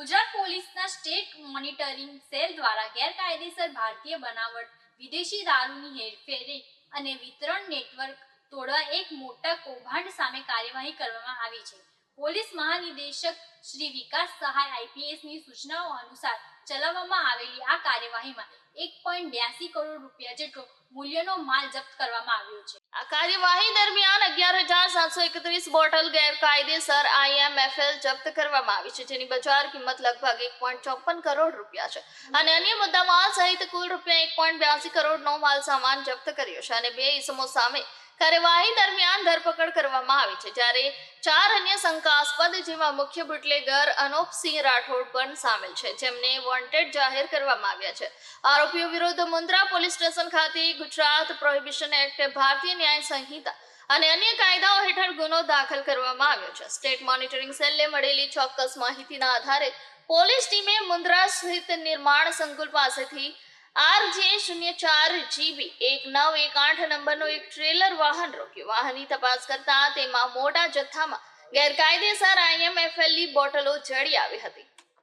ગુજરાત પોલીસના state monitoring cell દ્વારા ગેરકાયદેસર ભારતીય બનાવટ, વિદેશી દારૂની હેરફેરે અને વિતરણ નેટવર્ક તોડવા એક મોટા કૌભાંડ સામે કાર્યવાહી કરવામાં આવી છે. પોલીસ મહાનિદેશક શ્રી વિકાસ સહાય આઈપીએસની સૂચનાઓ અનુસાર ચલાવવામાં આવેલી આ કાર્યવાહીમાં એક પોઈન્ટ બ્યાસી કરોડ રૂપિયા જેટલો મૂલ્યનો માલ જપ્ત કરવામાં આવ્યો છે. આ કાર્યવાહી દરમિયાન અગિયાર હજાર સાતસો એકત્રીસ બોટલ ગેરકાયદેસર આઈએમએફએલ જપ્ત કરવામાં આવી છે, જેની બજાર કિંમત લગભગ એક પોઈન્ટ ચોપન કરોડ રૂપિયા છે. અને અન્ય મુદ્દામાલ સહિત કુલ રૂપિયા એક પોઈન્ટ બ્યાસી કરોડનો માલ સામાન જપ્ત કર્યો છે અને બે ઇસમો સામે કાર્યવાહી દરમિયાન ધરપકડ કરવામાં આવી છે. જ્યારે ચાર અન્ય શંકાસ્પદ, જેમાં મુખ્ય બુટલેગર અનોપસિંહ રાઠોડ પણ સામેલ છે, જેમને વોન્ટેડ જાહેર કરવામાં આવ્યા છે. આરોપીઓ વિરુદ્ધ મુન્દ્રા પોલીસ સ્ટેશન ખાતે ગુજરાત પ્રોહિબિશન એક્ટ, ભારતીય ન્યાય સંહિતા અને અન્ય કાયદાઓ હેઠળ ગુનો દાખલ કરવામાં આવ્યો છે. સ્ટેટ મોનિટરિંગ સેલને મળેલી ચોક્કસ માહિતીના આધારે પોલીસ ટીમે મુન્દ્રા સ્થિત નિર્માણ સંકુલ પાસેથી આર જે શૂન્ય ચાર જીબી, એક નવ, એક આઠ નંબરનો એક ટ્રેલર વાહન રોક્યું. વાહનની તપાસ કરતા તેમાં મોટા જથ્થામાં ગેરકાયદેસર આઈએમએફએલની બોટલો જડી આવી હતી.